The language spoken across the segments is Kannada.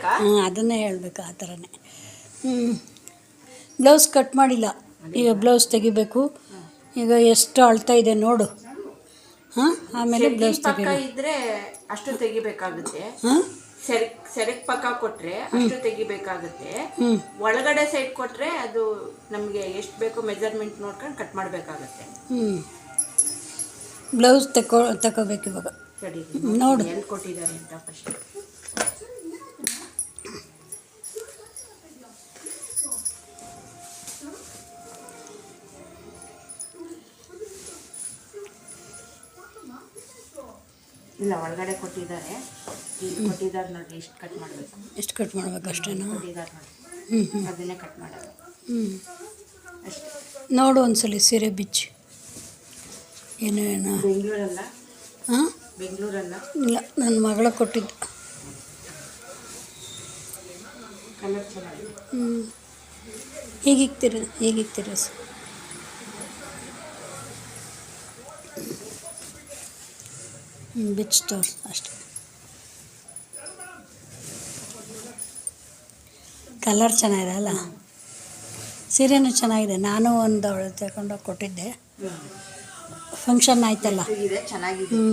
ಹೇಳ್ಬೇಕಾ? ಹಾಂ ಅದನ್ನೇ ಹೇಳಬೇಕು ಆ ಥರನೇ. ಬ್ಲೌಸ್ ಕಟ್ ಮಾಡಿಲ್ಲ. ಈಗ ಬ್ಲೌಸ್ ತೆಗಿಬೇಕು. ಈಗ ಎಷ್ಟು ಅಳ್ತಾ ಇದೆ ನೋಡು. ಹಾಂ ಆಮೇಲೆ ಬ್ಲೌಸ್ ತೆಗಿಬೇಕು. ಇದ್ರೆ ಅಷ್ಟು ತೆಗಿಬೇಕಾಗುತ್ತೆ. ಹಾಂ? ಸೆರೆಕ್ ಸೆರೆಕ್ ಪಕ್ಕ ಕೊಟ್ರೆ ಅಷ್ಟು ತೆಗಿಬೇಕಾಗುತ್ತೆ. ಒಳಗಡೆ ಸೈಡ್ ಕೊಟ್ರೆ ಅದು ನಮಗೆ ಎಷ್ಟು ಬೇಕೋ ಮೆಜರ್ಮೆಂಟ್ ನೋಡ್ಕೊಂಡು ಕಟ್ ಮಾಡಬೇಕಾಗುತ್ತೆ. ಹ್ಞೂ ಬ್ಲೌಸ್ ತಕೋ ತಗೋಬೇಕು ಇವಾಗ. ಸರಿ ನೋಡು. ಎಲ್ಲಿ ಕೊಟ್ಟಿದ್ದಾರೆ ಅಂತ ಫಸ್ಟ್ ಇಲ್ಲ ಒಳಗಡೆ ಕೊಟ್ಟಿದ್ದಾರೆ. ಇಲ್ಲಿ ಕೊಟ್ಟಿದ್ದಾರೆ ನೋಡಿ ಎಷ್ಟು ಕಟ್ ಮಾಡಬೇಕು? ಎಷ್ಟು ಕಟ್ ಮಾಡ್ಬೇಕು ಅಷ್ಟೇನಾ ಕೊಟ್ಟಿದ್ದಾರೆ ನೋಡಿ. ಹ್ಞೂ ಹ್ಞೂ ಅದನ್ನೇ ಕಟ್ ಮಾಡೋದು. ಹ್ಞೂ ಅಷ್ಟೇ. ನೋಡು ಒಂದ್ಸಲಿ ಸೀರೆ ಬಿಚ್ಚಿ. ಏನೂ ಏನೋ. ಬೆಂಗಳೂರಲ್ಲ? ಹಾಂ ಬೆಂಗಳೂರಲ್ಲ? ಇಲ್ಲ ನನ್ನ ಮಗಳ ಕೊಟ್ಟಿದ್ದು. ಕಲರ್ ಚೆನ್ನಾಗಿದೆ. ಹ್ಞೂ ಹೀಗಿಕ್ತಿರ ಹೀಗಿಕ್ತಿರ ಸ ಬಿಚ್ಚು ತೋರ್ಸು ಅಷ್ಟೆ. ಕಲರ್ ಚೆನ್ನಾಗಿದೆ ಅಲ್ಲ? ಸೀರೆನೂ ಚೆನ್ನಾಗಿದೆ. ನಾನು ಒಂದು ಅವಳು ತಗೊಂಡೋಗಿ ಕೊಟ್ಟಿದ್ದೆ. ಫಂಕ್ಷನ್ ಆಯ್ತಲ್ಲ? ಹ್ಞೂ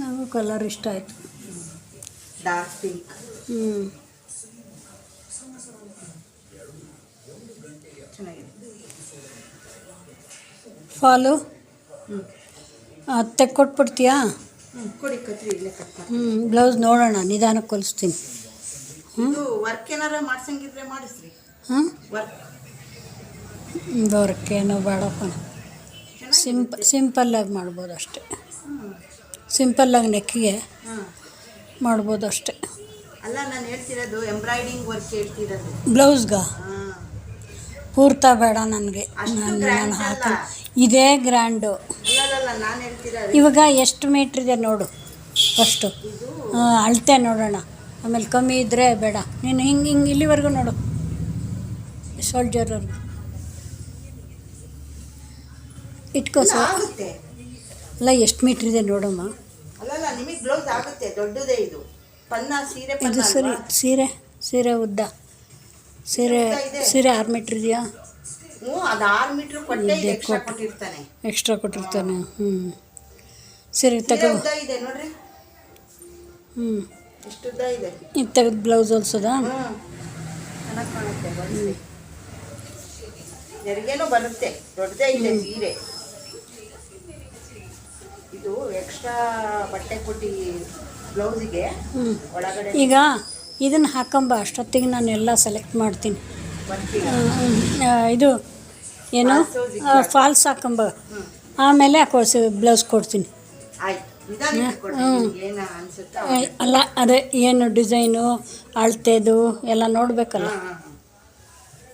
ನಾವು ಕಲರ್ ಇಷ್ಟ ಆಯಿತು. ಡಾರ್ಕ್ ಪಿಂಕ್ ಹ್ಞೂ ಚೆನ್ನಾಗಿದೆ. ಫಾಲು ಅತ್ತೆ ತೆಕ್ಕೊಟ್ಬಿಡ್ತೀಯಾ? ಹ್ಞೂ ಕೊಡಿ ಕತ್ರಿ ಇಲ್ಲೇ ಕಟ್ ಮಾಡಿ ಹ್ಞೂ ಬ್ಲೌಸ್ ನೋಡೋಣ ನಿಧಾನಕ್ಕೆ ಹೊಲಿಸ್ತೀನಿ. ಹ್ಞೂ ವರ್ಕ್ ಏನಾರ ಮಾಡ್ಸಂಗಿದ್ರೆ ಮಾಡಿಸ್ರಿ. ಹಾಂ ವರ್ಕ್. ಏನೋ ಬೇಡಪ್ಪ. ಸಿಂಪ್ ಸಿಂಪಲ್ಲಾಗಿ ಮಾಡ್ಬೋದು ಅಷ್ಟೆ. ಸಿಂಪಲ್ಲಾಗಿ ನೆಕ್ಕಿಗೆ ಮಾಡ್ಬೋದು ಅಷ್ಟೆ. ಅಲ್ಲ ನಾನು ಹೇಳ್ತಿರೋದು ಎಂಬ್ರಾಯ್ಡಿಂಗ್ ವರ್ಕ್ ಹೇಳ್ತಿರೋದು. ಬ್ಲೌಸ್ಗ? ಪೂರ್ತ ಬೇಡ ನನಗೆ. ನಾನು. ಇದೇ ಗ್ರ್ಯಾಂಡು. ಇವಾಗ ಎಷ್ಟು ಮೀಟ್ರ್ ಇದೆ ನೋಡು ಫಸ್ಟು ಅಳತೆ ನೋಡೋಣ. ಆಮೇಲೆ ಕಮ್ಮಿ ಇದ್ದರೆ ಬೇಡ. ನೀನು ಹಿಂಗೆ ಹಿಂಗೆ ಇಲ್ಲಿವರೆಗೂ ನೋಡು. ಸೋಲ್ಜರ್ವರೆಗೂ ಇಟ್ಕೋ ಸರ್ ಅಲ್ಲ ಎಷ್ಟು ಮೀಟ್ರ್ ಇದೆ ನೋಡಮ್ಮ. ಅಲ್ಲಲ್ಲ ನಿಮಗೆ ಬ್ಲೌಸ್ ಆಗುತ್ತೆ. ದೊಡ್ಡದೇ ಇದು. ಸೀರೆ? ಸೀರೆ ಸೀರೆ ಉದ್ದ. ಸೀರೆ. ಸೀರೆ ಆರು ಮೀಟ್ರ್ ಇದೆಯಾ? ಹ್ಞೂ ಅದು ಆರು ಮೀಟ್ರ್ ಕೊಟ್ಟೆ ಇದೆ ಎಕ್ಸ್ಟ್ರಾ ಕೊಟ್ಟು. ಕೊಟ್ಟಿರ್ತಾನೆ. ಎಕ್ಸ್ಟ್ರಾ ಕೊಟ್ಟಿರ್ತಾನೆ. ಹ್ಞೂ ಸರಿ ತಗೋ ಇದೆ ನೋಡ್ರಿ. ಹ್ಞೂ ಎಷ್ಟು ಇದೆ. ಇದು ತೆಗೆದು ಬ್ಲೌಸ್ ಹೊಲ್ಸೋದಾ? ಕಾಣುತ್ತೆ ಬನ್ನಿ ಬರುತ್ತೆ ದೊಡ್ಡದೇ ಇದೆ ಸೀರೆ. ಇದು ಎಕ್ಸ್ಟ್ರಾ ಬಟ್ಟೆ ಕೊಟ್ಟಿ ಬ್ಲೌಸಿಗೆ ಒಳಗಡೆ ಈಗ ಇದನ್ನು ಹಾಕೊಂಬ ಅಷ್ಟೊತ್ತಿಗೆ ನಾನು ಎಲ್ಲ ಸೆಲೆಕ್ಟ್ ಮಾಡ್ತೀನಿ. ಇದು ಏನು? ಫಾಲ್ಸ್ ಹಾಕೊಂಬ. ಆಮೇಲೆ ಕೊಡ್ಸಿ ಬ್ಲೌಸ್ ಕೊಡ್ತೀನಿ. ಅಲ್ಲ ಅದೇ ಏನು ಡಿಸೈನು ಅಳತೆದು ಎಲ್ಲ ನೋಡಬೇಕಲ್ಲ.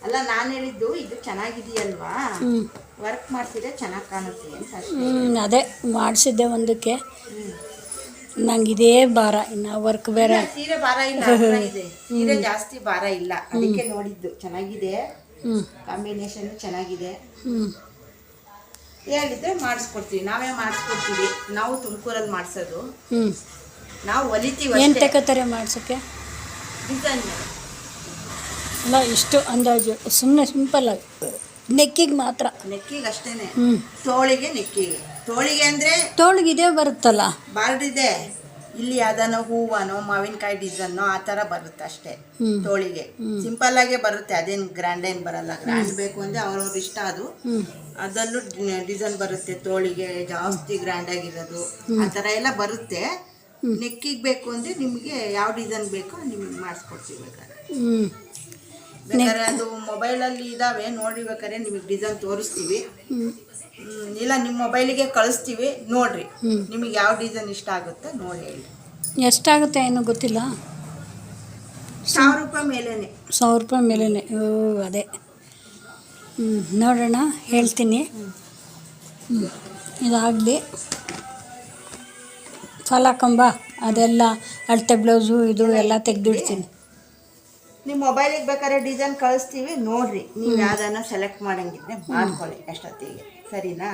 ಅಲ್ಲ ನಾನು ಹೇಳಿದ್ದು ಇದು ಚೆನ್ನಾಗಿದೆಯಲ್ವಾ? ಹ್ಞೂ ವರ್ಕ್ ಮಾಡ್ತಿದ್ರೆ ಚೆನ್ನಾಗಿ ಕಾಣುತ್ತೆ ಅಂತ ಅದೇ ಮಾಡಿಸಿದ್ದೆ ಒಂದಕ್ಕೆ. ನಂಗೆ ಇದೇ ಭಾರ ಇನ್ನು ವರ್ಕ್ ಬೇರೆ. ಸೀರೆ ಭಾರ ಇಲ್ಲ ಇದೆ. ಸೀರೆ ಜಾಸ್ತಿ ಭಾರ ಇಲ್ಲ. ಅದಕ್ಕೆ ನೋಡಿದ್ದು ಚೆನ್ನಾಗಿದೆ. ಕಾಂಬಿನೇಷನ್ ಚೆನ್ನಾಗಿದೆ. ಹೇಳಿದ್ರೆ ಮಾಡಿಸ್ಕೊಡ್ತೀವಿ. ನಾವೇ ಮಾಡಿಸ್ಕೊಡ್ತೀವಿ. ನಾವು ತುಮಕೂರಲ್ಲಿ ಮಾಡಿಸೋದು. ನಾವು ಹೊಲಿತೀವಿ ಏನು ತಗೋತಾರೆ ಮಾಡಿಸೋಕ್ಕೆ ಡಿಸೈನ್. ಅಲ್ಲ ಇಷ್ಟು ಅಂದಾಜು. ಸುಮ್ಮನೆ ಸಿಂಪಲ್ಲಾಗಿ ನೆಕ್ಕಿಗೆ ಮಾತ್ರ. ನೆಕ್ಕಿಗೆ ಅಷ್ಟೇನೆ. ಹ್ಞೂ ತೋಳಿಗೆ ನೆಕ್ಕಿಗೆ. ತೋಳಿಗೆ ಅಂದ್ರೆ ತೋಳಿಗೆ ಇದೇ ಬರುತ್ತಲ್ಲ. ಬಾರ್ದಿದೆ. ಇಲ್ಲಿ ಯಾವ್ದಾನೋ ಹೂವನೋ ಮಾವಿನಕಾಯಿ ಡಿಸೈನೋ ಆ ಥರ ಬರುತ್ತೆ ಅಷ್ಟೇ ತೋಳಿಗೆ. ಸಿಂಪಲ್ ಆಗೇ ಬರುತ್ತೆ. ಅದೇನು ಗ್ರ್ಯಾಂಡ್ ಏನು ಬರಲ್ಲ. ಗ್ರ್ಯಾಂಡ್ ಬೇಕು ಅಂದ್ರೆ ಅವ್ರವ್ರ ಇಷ್ಟ ಅದು. ಅದಲ್ಲೂ ಡಿಸೈನ್ ಬರುತ್ತೆ ತೋಳಿಗೆ. ಜಾಸ್ತಿ ಗ್ರ್ಯಾಂಡ್ ಆಗಿರೋದು. ಆ ಥರ ಎಲ್ಲ ಬರುತ್ತೆ. ನೆಕ್ಕಿಗೆ ಬೇಕು ಅಂದ್ರೆ ನಿಮಗೆ ಯಾವ ಡಿಸೈನ್ ಬೇಕೋ ನಿಮಗೆ ಮಾಡಿಸ್ಕೊಡ್ತೀವಿ ಬೇಕಾದ್ರೆ. ಬೇಕಾದ್ರೆ ಅದು ಮೊಬೈಲಲ್ಲಿ ಇದ್ದಾವೆ ನೋಡ್ರಿ ಬೇಕಾದ್ರೆ ನಿಮಗೆ ಡಿಸೈನ್ ತೋರಿಸ್ತೀವಿ. ಇಲ್ಲ ನಿಮ್ಮ ಮೊಬೈಲಿಗೆ ಕಳಿಸ್ತೀವಿ ನೋಡ್ರಿ. ನಿಮಗೆ ಯಾವ ಡಿಸೈನ್ ಇಷ್ಟ ಆಗುತ್ತೆ ನೋಡಿ ಹೇಳಿ ಎಷ್ಟಾಗುತ್ತೆ ಏನೂ ಗೊತ್ತಿಲ್ಲ? ಸಾವಿರ ರೂಪಾಯಿ ಮೇಲೇನೆ. ಸಾವಿರ ರೂಪಾಯಿ ಮೇಲೇ ಓ ಅದೇ. ಹ್ಞೂ ನೋಡೋಣ ಹೇಳ್ತೀನಿ. ಹ್ಞೂ ಇದಾಗಲಿ. ಫಲ ಕಂಬ ಅದೆಲ್ಲ ಅಳತೆ ಬ್ಲೌಸು ಇದು ಎಲ್ಲ ತೆಗೆದಿಡ್ತೀನಿ. ನಿಮ್ಮ ಮೊಬೈಲಿಗೆ ಬೇಕಾದ್ರೆ ಡಿಸೈನ್ ಕಳಿಸ್ತೀವಿ ನೋಡ್ರಿ. ನೀವು ಯಾವ್ದಾನ ಸೆಲೆಕ್ಟ್ ಮಾಡಂಗಿದ್ರೆ ಮಾಡ್ಕೊಳ್ಳಿ ಅಷ್ಟೊತ್ತಿಗೆ. ಸರಿನಾ?